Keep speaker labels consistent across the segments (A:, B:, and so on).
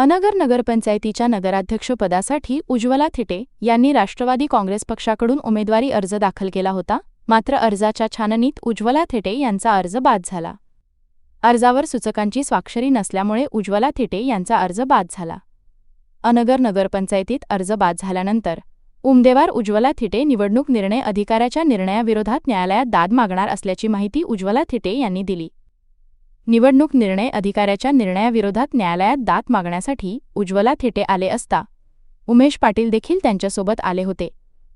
A: अनगर नगरपंचायतीच्या नगराध्यक्षपदासाठी उज्ज्वला थिटे यांनी राष्ट्रवादी काँग्रेस पक्षाकडून उमेदवारी अर्ज दाखल केला होता. मात्र अर्जाच्या छाननीत उज्ज्वला थिटे यांचा अर्ज बाद झाला. अर्जावर सूचकांची स्वाक्षरी नसल्यामुळे उज्ज्वला थिटे यांचा अर्ज बाद झाला. अनगर नगरपंचायतीत अर्ज बाद झाल्यानंतर उमदेवार उज्ज्वला थिटे निवडणूक निर्णय अधिकाऱ्याच्या निर्णयाविरोधात न्यायालयात दाद मागणार असल्याची माहिती उज्ज्वला थिटे यांनी दिली. निवडणूक निर्णय अधिकाऱ्याच्या निर्णयाविरोधात न्यायालयात दात मागण्यासाठी उज्ज्वला थेटे आले असता उमेश पाटील देखील त्यांच्यासोबत आले होते.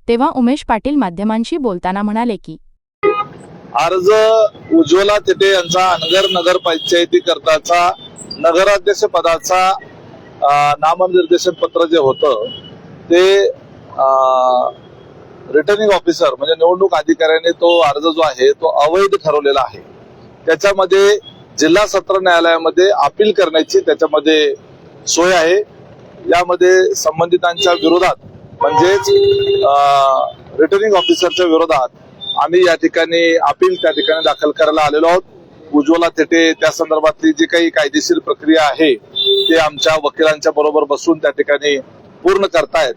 A: तेव्हा उमेश पाटील माध्यमांशी बोलताना म्हणाले की
B: अर्ज उज्ज्वला थेटे यांचा अनगर नगर पंचायती करताचा नगराध्यक्ष पदाचा नामनिर्देशन पत्र जे होतं ते रिटर्निंग ऑफिसर म्हणजे निवडणूक अधिकाऱ्याने तो अर्ज जो आहे तो अवैध ठरवलेला आहे. त्याच्यामध्ये जिल्हा सत्र न्यायालयामध्ये अपील करण्याची त्याच्यामध्ये सोय आहे. यामध्ये संबंधितांच्या विरोधात म्हणजेच रिटर्निंग ऑफिसरच्या विरोधात आम्ही या ठिकाणी अपील त्या ठिकाणी दाखल करायला आलेलो आहोत. उज्ज्वला थेटे त्या संदर्भातली जी काही कायदेशीर प्रक्रिया आहे ते आमच्या वकिलांच्या बरोबर बसून त्या ठिकाणी पूर्ण करतायत.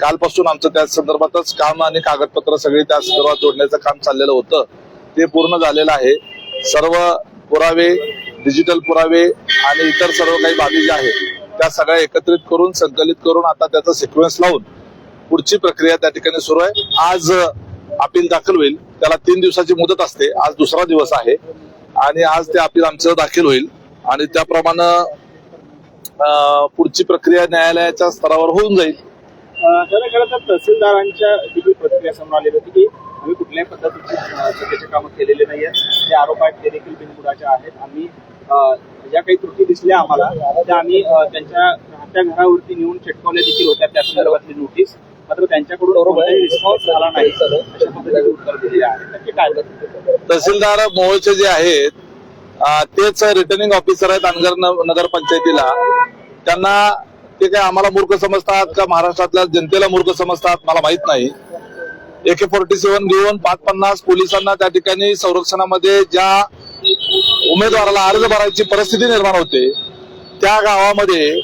B: कालपासून आमचं त्या संदर्भातच काम आणि कागदपत्र सगळी त्या संदर्भात जोडण्याचं काम चाललेलं होतं. ते पूर्ण झालेलं आहे. सर्व पुरावे डिजिटल पुरावे आणि इतर सर्व काही बाबी ज्या आहेत त्या सगळ्या एकत्रित करून संकलित करून आता त्याचा सिक्वेन्स लावून पुढची प्रक्रिया त्या ठिकाणी सुरू आहे. आज अपील दाखल होईल. त्याला तीन दिवसाची मुदत असते. आज दुसरा दिवस आहे. आणि आज ते अपील आमचं दाखल होईल. आणि त्याप्रमाणे पुढची प्रक्रिया न्यायालयाच्या स्तरावर होऊन जाईल.
C: खरं खरं तर तहसीलदारांच्या जी प्रक्रिया प्रतिक्रिया समोर आलेली होती की आम्ही कुठल्याही पद्धतीची चुकीची कामं केलेली नाहीये जे आरोप आहेत ते देखील बिनबुडाचे आहेत. आम्ही ज्या काही त्रुटी दिसल्या आम्हाला त्या आम्ही त्यांच्या राहत्या घरावरती नेऊन चिटकवल्या देखील होत्या त्या संदर्भातली नोटीस मात्र त्यांच्याकडून रिस्पॉन्स झाला नाही. अशा उत्तर दिलेले आहे. काय?
B: तहसीलदार मोहोळचे जे आहेत तेच रिटर्निंग ऑफिसर आहेत अनगर नगर पंचायतीला. त्यांना ते काय आम्हाला मूर्ख समजतात का? महाराष्ट्रातल्या जनतेला मूर्ख समजतात? मला माहीत नाही. एके फोर्टी सेव्हन घेऊन पाच पन्नास पोलिसांना त्या ठिकाणी संरक्षणामध्ये ज्या उमेदवाराला अर्ज भरायची परिस्थिती निर्माण होते त्या गावामध्ये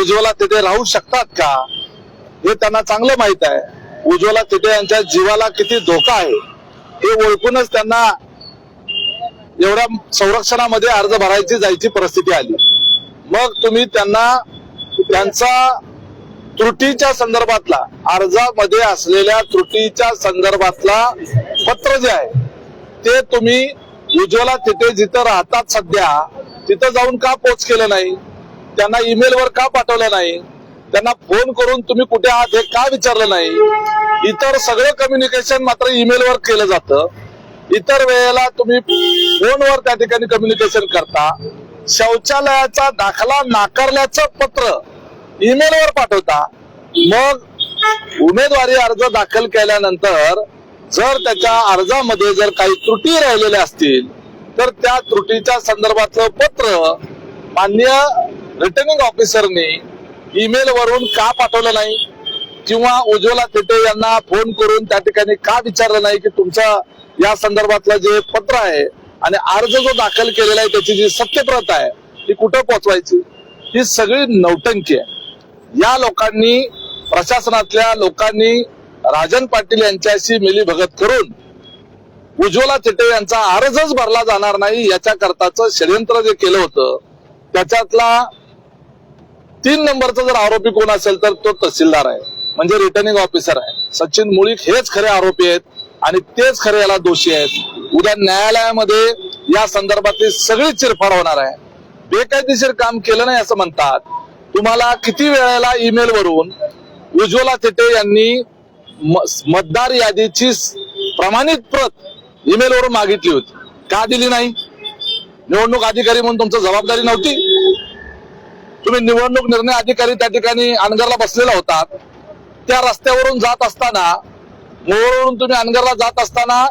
B: उज्ज्वला तिथे राहू शकतात का हे त्यांना चांगलं माहीत आहे. उज्ज्वला तिथे यांच्या जीवाला किती धोका आहे हे ओळखूनच त्यांना एवढ्या संरक्षणामध्ये अर्ज भरायची जायची परिस्थिती आली. मग तुम्ही त्यांना त्यांचा त्रुटीच्या संदर्भातला अर्जामध्ये असलेल्या त्रुटीच्या संदर्भातला पत्र जे आहे ते तुम्ही उज्ज्वला तिथे जिथं राहतात सध्या तिथं जाऊन का पोच केलं नाही? त्यांना ईमेलवर का पाठवलं नाही? त्यांना फोन करून तुम्ही कुठे आहात हे का विचारलं नाही? इतर सगळं कम्युनिकेशन मात्र ईमेलवर केलं जातं. इतर वेळेला तुम्ही फोनवर त्या ठिकाणी कम्युनिकेशन करता. शौचालयाचा दाखला नाकारल्याचं पत्र ईमेलवर पाठवता. मग उमेदवारी अर्ज दाखल केल्यानंतर जर त्याच्या अर्जामध्ये जर काही त्रुटी राहिलेल्या असतील तर त्या त्रुटीच्या संदर्भातलं पत्र मान्य रिटर्निंग ऑफिसरनी ईमेल वरून का पाठवलं नाही? किंवा उज्ज्वला थेटे यांना फोन करून त्या ठिकाणी का विचारलं नाही की तुमचं या संदर्भातलं जे पत्र आहे आणि अर्ज जो दाखल केलेला आहे त्याची जी सत्यप्रत आहे ती कुठं पोहोचवायची? ही सगळी नौटंकी आहे. या लोकांनी प्रशासनातल्या लोकांनी राजन पाटील यांच्याशी मिलीभगत करून उज्ज्वला थिटे यांचा अर्जच भरला जाणार नाही याच्या करताच षडयंत्र जे केलं होतं त्याच्यातला तीन नंबरचा जर आरोपी कोण असेल तर तो तहसीलदार आहे म्हणजे रिटर्निंग ऑफिसर आहे. सचिन मुळीक हेच खरे आरोपी आहेत आणि तेच खरे याला दोषी आहेत. उद्या न्यायालयामध्ये या संदर्भातली सगळी चिरफाड होणार आहे. बेकायदेशीर काम केलं नाही असं म्हणतात. तुम्हाला किती वेळेला ईमेल वरून उज्ज्वला तिटे यांनी म- मतदार यादीची प्रमाणित प्रत ईमेल वरून मागितली होती. का दिली नाही? निवडणूक अधिकारी म्हणून तुमची जबाबदारी नव्हती? तुम्ही निवडणूक निर्णय अधिकारी त्या ठिकाणी अनगरला बसलेला होता. त्या रस्त्यावरून जात असताना मोहोळवरून तुम्ही अनगरला जात असताना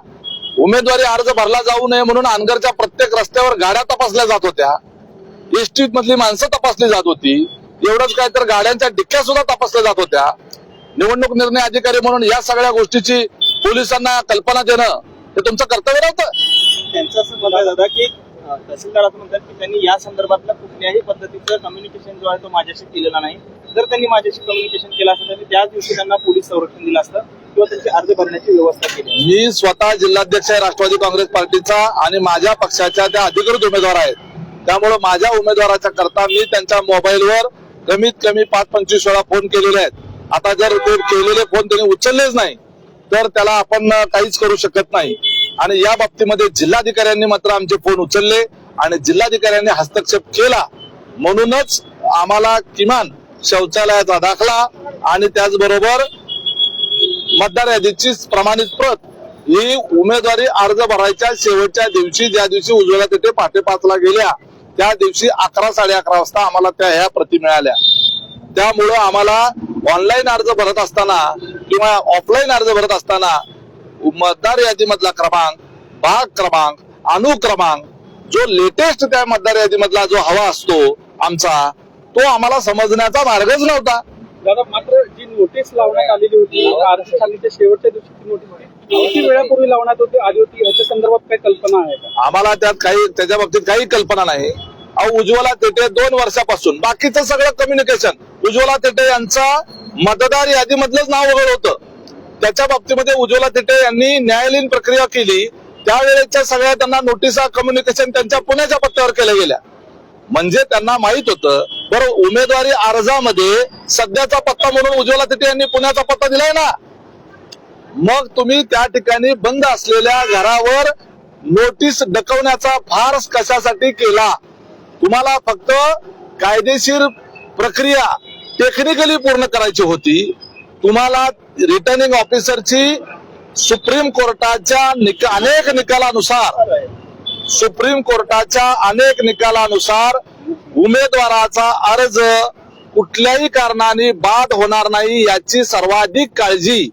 B: उमेदवारी अर्ज भरला जाऊ नये म्हणून अनगरच्या प्रत्येक रस्त्यावर गाड्या तपासल्या जात होत्या. एसटी मधली माणसं तपासली जात होती. एवढंच काय तर गाड्यांच्या डिक्क्या सुद्धा तपासल्या जात होत्या. निवडणूक निर्णय अधिकारी म्हणून या सगळ्या गोष्टीची पोलिसांना कल्पना देणं हे तुमचं कर्तव्य नव्हतं?
C: त्यांचं असं दादा की तहसीलदार असं म्हणतात की त्यांनी या संदर्भातल्या कुठल्याही पद्धतीचं कम्युनिकेशन जो आहे तो माझ्याशी केलेला नाही. जर त्यांनी माझ्याशी कम्युनिकेशन केलं असतं तर त्याच दिवशी त्यांना पोलीस संरक्षण दिलं असतं किंवा त्यांचे अर्ज भरण्याची व्यवस्था केली
B: मी स्वतः जिल्हाध्यक्ष आहे राष्ट्रवादी काँग्रेस पार्टीचा आणि माझ्या पक्षाच्या त्या अधिकृत उमेदवार आहेत. त्यामुळे माझ्या उमेदवाराच्या करता मी त्यांच्या मोबाईलवर कमीत कमी पाच पंचवीस वेळा फोन केलेले आहेत. आता जर ते केलेले फोन त्यांनी उचललेच नाही तर त्याला आपण काहीच करू शकत नाही. आणि या बाबतीमध्ये जिल्हाधिकाऱ्यांनी मात्र आमचे फोन उचलले आणि जिल्हाधिकाऱ्यांनी हस्तक्षेप केला. म्हणूनच आम्हाला किमान शौचालयाचा दाखला आणि त्याचबरोबर मतदार यादीची प्रमाणित प्रत ही उमेदवारी अर्ज भरायच्या शेवटच्या दिवशी ज्या दिवशी उज्ज्वला तिथे पाठे पाचला गेल्या त्या दिवशी अकरा साडे अकरा वाजता आम्हाला त्या ह्या प्रती मिळाल्या. त्यामुळं आम्हाला ऑनलाईन अर्ज भरत असताना किंवा ऑफलाईन अर्ज भरत असताना मतदार यादीमधला क्रमांक भाग क्रमांक अनुक्रमांक जो लेटेस्ट त्या मतदार यादीमधला जो हवा असतो आमचा तो आम्हाला समजण्याचा मार्गच नव्हता.
D: दादा मात्र जी नोटीस लावण्यात आलेली होती आरक्षण शेवटच्या दिवशी ती नोटीस किती वेळापूर्वी लावण्यात होती आली होती याच्या संदर्भात काही कल्पना आहे का?
B: आम्हाला त्यात काही त्याच्या बाबतीत काही कल्पना नाही. अहो उज्ज्वला तेटे दोन वर्षापासून. बाकीचं सगळं कम्युनिकेशन उज्ज्वला तेटे यांचा मतदार यादीमधलंच नाव वगळ होतं. त्याच्या बाबतीमध्ये उज्ज्वला तेटे यांनी न्यायालयीन प्रक्रिया केली. त्यावेळेच्या सगळ्या त्यांना नोटिसा कम्युनिकेशन त्यांच्या पुण्याच्या पत्त्यावर केल्या गेल्या. म्हणजे त्यांना माहीत होतं बरं उमेदवारी अर्जामध्ये सध्याचा पत्ता म्हणून उज्ज्वला तेटे यांनी पुण्याचा पत्ता दिलाय ना? मग तुम्ही त्या ठिकाणी बंद असलेल्या घरावर नोटीस डकवण्याचा फार्स कशासाठी केला? तुम्हाला फक्त कायदेशीर प्रक्रिया टेक्निकली पूर्ण करायची होती. तुम्हाला रिटर्निंग ऑफिसरची सुप्रीम कोर्टाच्या निक अनेक निकालानुसार सुप्रीम कोर्टाच्या अनेक निकालानुसार उमेदवाराचा अर्ज कुठल्याही कारणाने बाद होणार नाही याची सर्वाधिक काळजी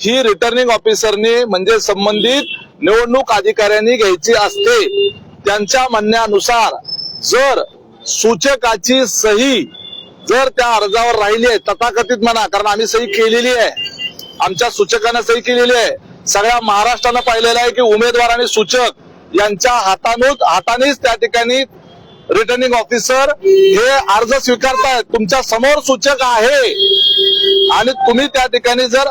B: ही रिटर्निंग ऑफिसरने म्हणजे संबंधित निवडणूक अधिकाऱ्यांनी घ्यायची असते. त्यांच्या म्हणण्यानुसार जर सूचकाची सही जर त्या अर्जावर राहिली आहे तथाकथित म्हणा कारण आम्ही सही केलेली आहे. आमच्या सूचकांना सही केलेली आहे. सगळ्या महाराष्ट्रानं पाहिलेलं आहे की उमेदवार आणि सूचक यांच्या हातानूच हातानेच त्या ठिकाणी रिटर्निंग ऑफिसर हे अर्ज स्वीकारतायत. तुमच्यासमोर सूचक आहे. आणि तुम्ही त्या ठिकाणी जर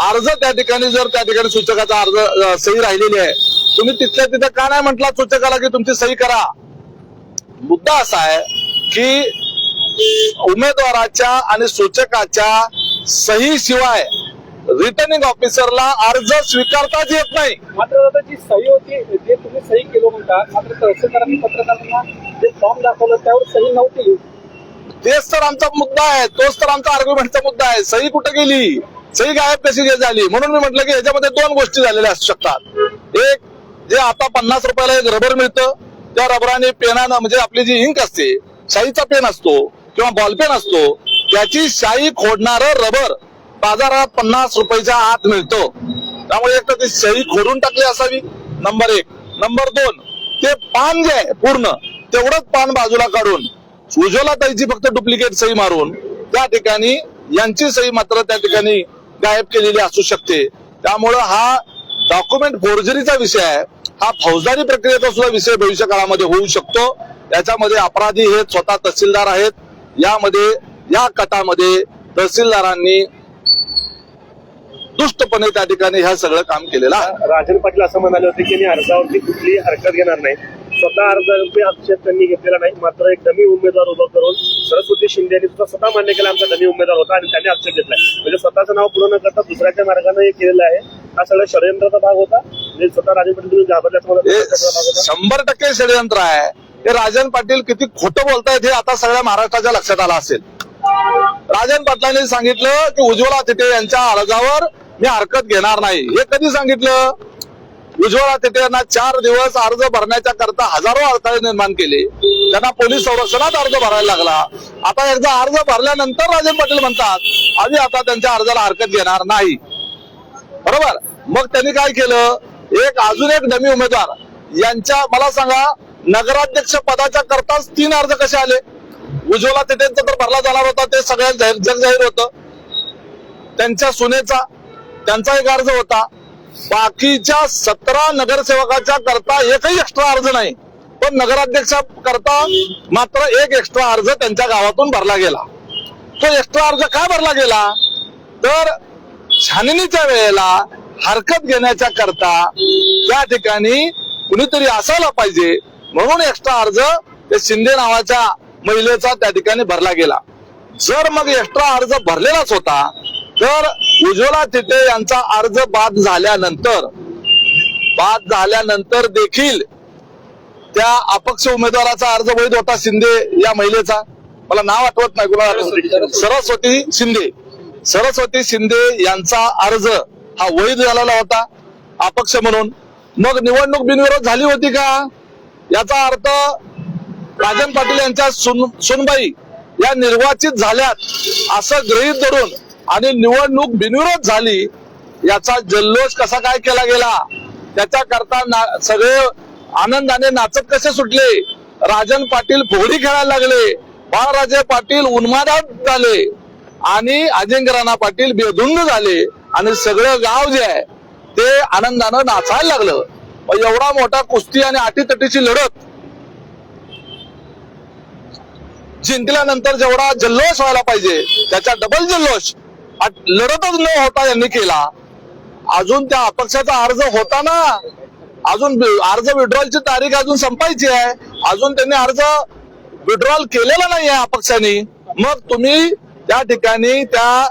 B: अर्ज त्या ठिकाणी जर त्या ठिकाणी सूचकाचा अर्ज सही राहिलेली आहे तुम्ही तिथल्या तिथे का नाही म्हटला सूचकाला की तुमची सही करा? मुद्दा असा आहे की उमेदवाराच्या आणि सूचकाच्या सही शिवाय रिटर्निंग ऑफिसरला अर्ज स्वीकारताच येत नाही.
D: मात्र दादा जी सही होती जे तुम्ही सही केलं म्हणता मात्र तहसीलदारांनी पत्रकारांना जे फॉर्म दाखवलं त्यावर सही नव्हती.
B: तेच तर आमचा मुद्दा आहे तोच तर आमचा आर्ग्युमेंटचा मुद्दा आहे. सही कुठे गेली? सही गायब कशी झाली? म्हणून मी म्हटलं की याच्यामध्ये दोन गोष्टी झालेल्या असू शकतात. एक जे आता पन्नास रुपयाला एक रबर मिळतं त्या रबराने पेनानं म्हणजे आपली जी इंक असते शाईचा पेन असतो किंवा बॉल पेन असतो त्याची शाई खोडणार रबर बाजारात पन्नास रुपयाच्या आत मिळतो. त्यामुळे एक तर ती शाई खोडून टाकली असावी नंबर एक. नंबर दोन ते पान जे आहे पूर्ण तेवढंच पान बाजूला काढून उज्ज्वला ताईची फक्त डुप्लिकेट सही मारून त्या ठिकाणी यांची सही मात्र त्या ठिकाणी गायब केलेली असू शकते. त्यामुळं हा डॉक्युमेंट फोर्जरीचा विषय आहे. हा फौजदारी प्रक्रियेचा सुद्धा विषय भविष्य काळामध्ये होऊ शकतो. याच्यामध्ये अपराधी हे स्वतः तहसीलदार आहेत. यामध्ये या कटामध्ये तहसीलदारांनी दुष्टपणे त्या ठिकाणी ह्या सगळं काम केलेलं
E: राजन पाटील असं म्हणाले होते की मी अर्जावरती कुठली हरकत घेणार नाही. स्वतः अर्जावरती आक्षेप त्यांनी घेतलेला नाही. मात्र एक डमी उमेदवार उभा करून सरस्वती शिंदे यांनी सुद्धा स्वतः मान्य केला आमचा डमी उमेदवार होता आणि त्यांनी आक्षेप घेतलाय म्हणजे स्वतःचं नाव पूर्ण न करता दुसऱ्याच्या मार्गाने हे केलेलं आहे. हा सगळा षडयंत्राचा भाग होता. म्हणजे स्वतः राजन पाटील तुम्ही घाबरल्याचं
B: शंभर टक्के षडयंत्र आहे. हे राजन पाटील किती खोटं बोलतायत हे आता सगळ्या महाराष्ट्राच्या लक्षात आलं असेल. राजन पाटलांनी सांगितलं की उज्ज्वला तिथे यांच्या अर्जावर मी हरकत घेणार नाही. हे कधी सांगितलं? उज्ज्वला तिथे यांना चार दिवस अर्ज भरण्याच्या करता हजारो अडथळे निर्माण केले. त्यांना पोलीस संरक्षणात अर्ज भरायला लागला. आता एकदा अर्ज भरल्यानंतर राजन पाटील म्हणतात आम्ही आता त्यांच्या अर्जाला हरकत घेणार नाही. बरोबर? मग त्यांनी काय केलं? एक अजून एक नवी उमेदवार. यांच्या मला सांगा नगराध्यक्ष पदाच्या करताच तीन अर्ज कसे आले? उज्ज्वला तिथेंचा तर भरला जाणार होता ते सगळ्या जाहीर जग जाहीर होतं. त्यांच्या सुनेचा त्यांचा एक अर्ज होता. बाकीच्या सतरा नगरसेवकाच्या करता एकही एक्स्ट्रा अर्ज नाही. पण नगराध्यक्षा करता मात्र एक एक्स्ट्रा अर्ज त्यांच्या गावातून भरला गेला. तो एक्स्ट्रा अर्ज का भरला गेला? तर छाननीच्या वेळेला हरकत घेण्याच्या करता त्या ठिकाणी कुणीतरी असायला पाहिजे म्हणून एक्स्ट्रा अर्ज ते शिंदे नावाच्या महिलेचा त्या ठिकाणी भरला गेला. जर मग एक्स्ट्रा अर्ज भरलेलाच होता तर उज्ज्वला तिथे यांचा अर्ज बाद झाल्यानंतर बाद झाल्यानंतर देखील त्या अपक्ष उमेदवाराचा अर्ज वैध होता शिंदे या महिलेचा. मला नाव आठवत नाही कुणाला. सरस्वती शिंदे. सरस्वती शिंदे यांचा अर्ज हा वैध झालेला होता अपक्ष म्हणून. मग निवडणूक बिनविरोध झाली होती का? याचा अर्थ राजन पाटील यांच्या सुन सुनबाई या निर्वाचित झाल्यात असं गृहीत धरून आणि निवडणूक बिनविरोध झाली याचा जल्लोष कसा काय केला गेला? त्याच्या करता सगळे आनंदाने नाचत कसे सुटले? राजन पाटील फुगडी खेळायला लागले. बाळराजे पाटील उन्मादात झाले. आणि अजिंक्य राणा पाटील बेधुंद झाले. आणि सगळं गाव जे आहे ते आनंदानं नाचायला लागलं. एवढा मोठा कुस्ती आणि आटीतटीची लढत जिंकल्यानंतर जेवढा जल्लोष व्हायला पाहिजे त्याचा डबल जल्लोष. लढतच न होता यांनी केला. अजून त्या अपक्षाचा अर्ज होता ना अजून अर्ज विड्रॉलची तारीख अजून संपायची आहे. अजून त्यांनी अर्ज विड्रॉल केलेला नाही आहे अपक्षाने. मग तुम्ही त्या ठिकाणी त्या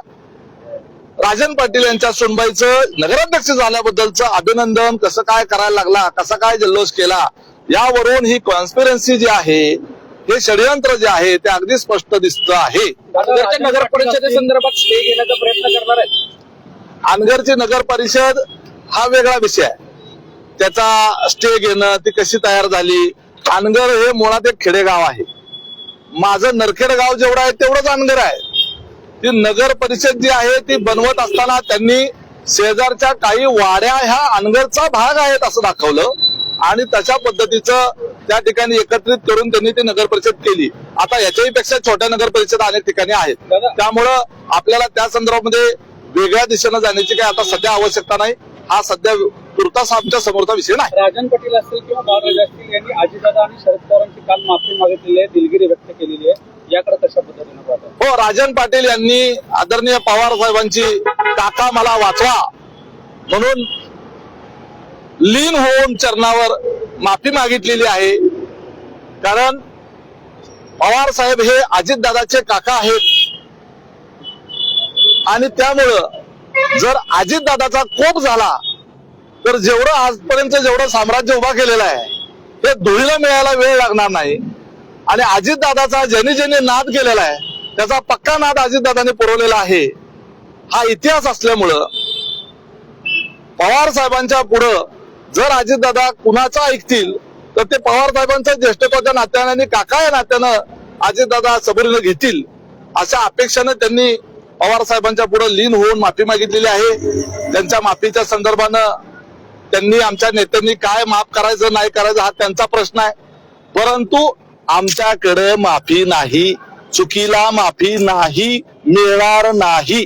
B: राजन पाटील यांच्या सुनबाईचं नगराध्यक्ष झाल्याबद्दलचं अभिनंदन कसं काय करायला लागला कसा काय जल्लोष केला यावरून ही कॉन्स्पिरन्सी जी आहे हे षडयंत्र जे आहे ते अगदी स्पष्ट दिसत आहे.
C: नगर परिषदेसंदर्भात स्टे घेण्याचा प्रयत्न करणार आहेत.
B: अनगरची नगर परिषद हा वेगळा विषय आहे. त्याचा स्टे घेणं ती कशी तयार झाली? अनगर हे मुळात एक खेडेगाव आहे. माझं नरखेड गाव जेवढं आहे तेवढंच अनगर आहे. ती नगर परिषद जी आहे ती बनवत असताना त्यांनी शेजारच्या काही वाड्या ह्या अनगरचा भाग आहेत असं दाखवलं. आणि तशा पद्धतीचं त्या ठिकाणी एकत्रित करून त्यांनी ती नगर परिषद केली. आता याच्याही पेक्षा छोट्या नगर परिषद अनेक ठिकाणी आहेत. त्यामुळं आपल्याला त्या संदर्भामध्ये वेगळ्या दिशेनं जाण्याची काही आता सध्या आवश्यकता नाही. हा सध्या तुर्तास आमच्या समोरचा विषय नाही.
D: राजन पाटील असतील किंवा बाळराजे असतील यांनी अजितदादा आणि शरद पवारांची काल माफी मागितलेली आहे दिलगिरी व्यक्त केलेली आहे. याकडे कशा पद्धतीने पाहतात
B: हो राजन पाटील यांनी आदरणीय पवार साहेबांची काका मला वाचवा म्हणून लीन होऊन चरणावर माफी मागितलेली आहे. कारण पवार साहेब हे अजितदादाचे काका आहेत. आणि त्यामुळं जर अजितदादाचा कोप झाला तर जेवढं आजपर्यंत जेवढं साम्राज्य उभा केलेलं आहे ते धुळीला मिळायला वेळ लागणार नाही. आणि अजितदादाचा ज्यांनी ज्यांनी नाद केलेला आहे त्याचा पक्का नाद अजितदादाने पुरवलेला आहे. हा इतिहास असल्यामुळं पवार साहेबांच्या पुढं जर अजितदादा कुणाचा ऐकतील तर ते पवार साहेबांच्या ज्येष्ठत्वाच्या नात्याने आणि काका या नात्यानं अजितदादा सबरीनं घेतील अशा अपेक्षानं त्यांनी पवार साहेबांच्या पुढे लीन होऊन माफी मागितलेली आहे. त्यांच्या माफीच्या संदर्भानं त्यांनी आमच्या नेत्यांनी काय माफ करायचं नाही करायचं हा त्यांचा प्रश्न आहे. परंतु आमच्याकडे माफी नाही चुकीला माफी नाही मिळणार नाही.